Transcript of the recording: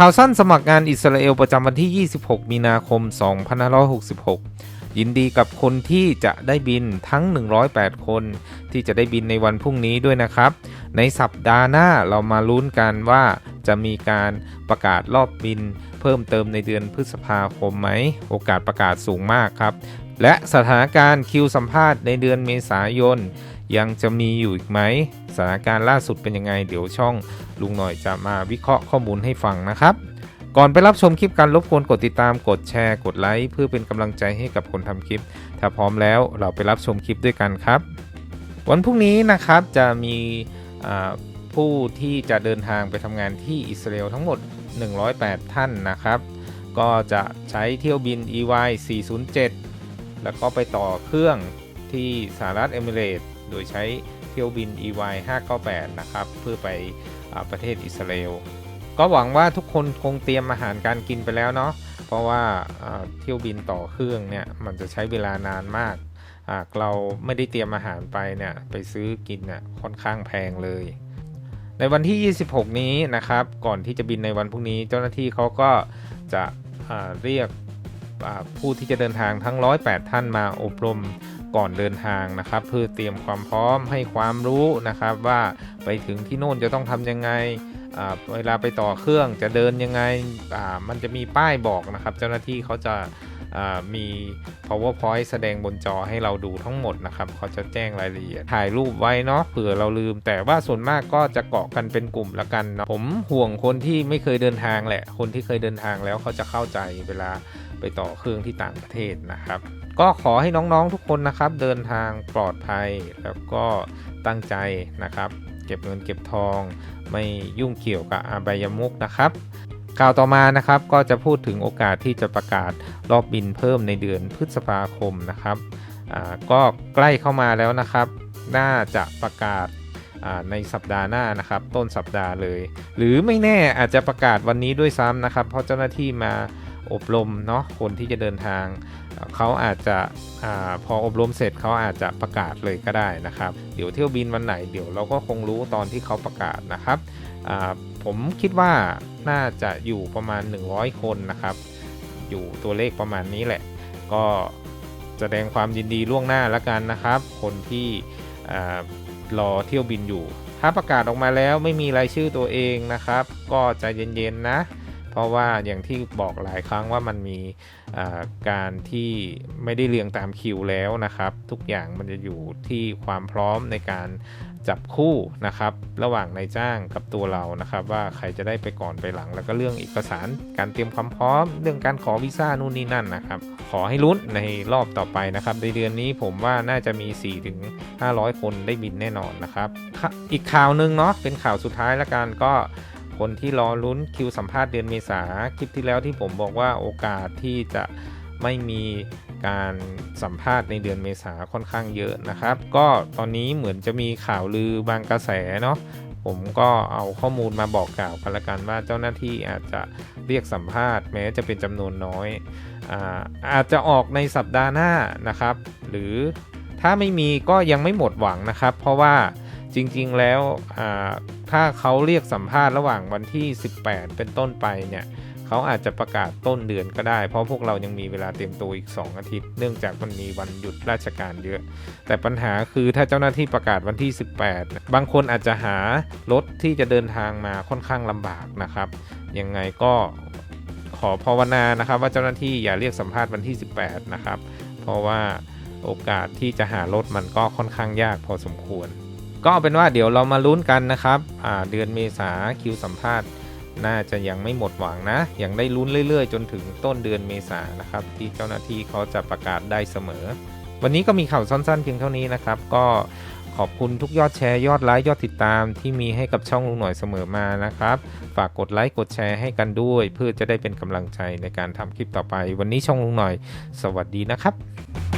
ข่าวสั้นสมัครงานอิสราเอลประจำวันที่ 26 มีนาคม 2566 ยินดีกับคนที่จะได้บินทั้ง 108 คนที่จะได้บินในวันพรุ่งนี้ด้วยนะครับ ในสัปดาห์หน้าเรามาลุ้นกันว่าจะมีการประกาศรอบบิน เพิ่มเติมในเดือนพฤษภาคมไหม โอกาสประกาศสูงมากครับ และสถานการณ์คิวสัมภาษณ์ในเดือนเมษายน ยังจะมีอยู่อีกไหมสถานการณ์ล่าสุดเป็นยังไง เดี๋ยวช่องลุงหน่อยจะมาวิเคราะห์ข้อมูลให้ฟังนะครับ ก่อนไปรับชมคลิปการรบกวนกดติดตามกดแชร์ กดไลค์เพื่อเป็นกำลังใจให้กับคนทำคลิป ถ้าพร้อมแล้วเราไปรับชมคลิปด้วยกันครับ วันพรุ่งนี้นะครับจะมีผู้ที่จะเดินทางไปทำงานที่อิสราเอลทั้งหมด 108 ท่านนะครับ ก็จะใช้เที่ยวบิน EY 407 แล้วก็ไปต่อเครื่องที่สหรัฐเอมิเรตส์ โดยใช้เที่ยวบิน EY 598 นะครับเพื่อไปอประเทศอิสราเอลก็หวังว่าทุกคนคงเตรียมอาหารการกินไปแล้วเนาะเพราะว่าเที่ยวบินต่อเครื่องเนี่ยมันจะใช้เวลานานมากหากเราไม่ได้เตรียมอาหารไปเนี่ยไปซื้อกินเนี่ยค่อนข้างแพงเลย ในวันที่ 26 นี้นะครับ ก่อนที่จะบินในวันพรุ่งนี้ เจ้าหน้าที่เขาก็จะเรียกผู้ที่จะเดินทางทั้ง 108 ท่านมาอบรม ก่อนเดินทางนะครับ เพื่อเตรียมความพร้อมให้ความรู้นะครับ ว่าไปถึงที่โน่นจะต้องทำยังไงเวลาไปต่อเครื่องจะเดินยังไงมันจะมีป้ายบอกนะครับ เจ้าหน้าที่เขาจะ มี powerpoint แสดงบนจอให้เราดูทั้งหมดนะครับเขาจะแจ้งรายละเอียด ถ่ายรูปไว้เนาะเผื่อเราลืม แต่ว่าส่วนมากก็จะเกาะกันเป็นกลุ่มละกันเนาะผมห่วงคนที่ไม่เคยเดินทางแหละ คนที่เคยเดินทางแล้วเขาจะเข้าใจเวลาไปต่อเครื่องที่ต่างประเทศนะครับ ก็ขอให้น้องๆทุกคนนะครับ เดินทางปลอดภัยแล้วก็ตั้งใจนะครับ เก็บเงินเก็บทอง ไม่ยุ่งเกี่ยวกับอาบายมุกนะครับ ข่าวต่อมานะครับก็จะพูดถึงโอกาสที่จะประกาศรอบบินเพิ่มในเดือนพฤษภาคมนะครับก็ใกล้เข้ามาแล้วนะครับ น่าจะประกาศในสัปดาห์หน้านะครับ ต้นสัปดาห์เลย หรือไม่แน่อาจจะประกาศวันนี้ด้วยซ้ำนะครับ เพราะเจ้าหน้าที่มาอบรมเนาะคนที่จะเดินทาง เขาอาจจะ อพออบรมเสร็จเขาอาจจะประกาศเลยก็ได้นะครับ เดี๋ยวเที่ยวบินวันไหนเดี๋ยวเราก็คงรู้ตอนที่เขาประกาศนะครับผมคิดว่าน่าจะอยู่ประมาณ 100 คนนะครับ อยู่ตัวเลขประมาณนี้แหละ ก็แสดงความยินดีล่วงหน้าแล้วกันนะครับ คนที่อารอเที่ยวบินอยู่ ถ้าประกาศออกมาแล้วไม่มีรายชื่อตัวเองนะครับ ก็ใจเย็นๆนะ เพราะว่าอย่างที่บอกหลายครั้งว่ามันมีการที่ไม่ได้เรียงตามคิวแล้วนะครับ ทุกอย่างมันจะอยู่ที่ความพร้อมในการจับคู่นะครับ ระหว่างนายจ้างกับตัวเรานะครับ ว่าใครจะได้ไปก่อนไปหลัง แล้วก็เรื่องเอกสารการเตรียมความพร้อม เรื่องการขอวีซ่านู่นนี่นั่นนะครับ ขอให้ลุ้นในรอบต่อไปนะครับ ในเดือนนี้ผมว่าน่าจะมี 4 ถึง 500 คนได้บินแน่นอนนะครับ อีกข่าวหนึ่งเนาะเป็นข่าวสุดท้ายละกันก็ คนที่รอลุ้นคิวสัมภาษณ์เดือนเมษาคลิปที่แล้วที่ผมบอกว่าโอกาสที่จะไม่มีการสัมภาษณ์ในเดือนเมษาค่อนข้างเยอะนะครับ ก็ตอนนี้เหมือนจะมีข่าวลือบางกระแสเนาะผมก็เอาข้อมูลมาบอกกล่าวกันละกันว่าเจ้าหน้าที่อาจจะเรียกสัมภาษณ์ แม้จะเป็นจำนวนน้อยอาอาจจะออกในสัปดาห์หน้านะครับ หรือถ้าไม่มีก็ยังไม่หมดหวังนะครับ เพราะว่า จริงๆแล้วถ้าเขาเรียกสัมภาษณ์ระหว่างวันที่ 18 เป็นต้นไปเนี่ยเขาอาจจะประกาศต้นเดือนก็ได้ เพราะพวกเรายังมีเวลาเตรียมตัวอีก 2 อาทิตย์ เนื่องจากมันมีวันหยุดราชการเยอะ แต่ปัญหาคือถ้าเจ้าหน้าที่ประกาศวันที่ 18 บางคนอาจจะหารถที่จะเดินทางมาค่อนข้างลำบากนะครับ ยังไงก็ขอภาวนานะครับว่าเจ้าหน้าที่อย่าเรียกสัมภาษณ์วันที่ 18 นะครับ เพราะว่าโอกาสที่จะหารถมันก็ค่อนข้างยากพอสมควร ก็เอาเป็นว่าเดี๋ยวเรามาลุ้นกันนะครับเดือนเมษาคิวสัมภาษณ์ น่าจะยังไม่หมดหวังนะ ยังได้ลุ้นเรื่อยๆ จนถึงต้นเดือนเมษานะครับ ที่เจ้าหน้าที่เขาจะประกาศได้เสมอ วันนี้ก็มีข่าวสั้นๆ เพียงเท่านี้นะครับ ก็ขอบคุณทุกยอดแชร์ยอดไลค์ยอดติดตามที่มีให้กับช่องลุงหน่อยเสมอมานะครับ ฝากกดไลค์กดแชร์ให้กันด้วย เพื่อจะได้เป็นกำลังใจในการทำคลิปต่อไป วันนี้ช่องลุงหน่อย สวัสดีนะครับ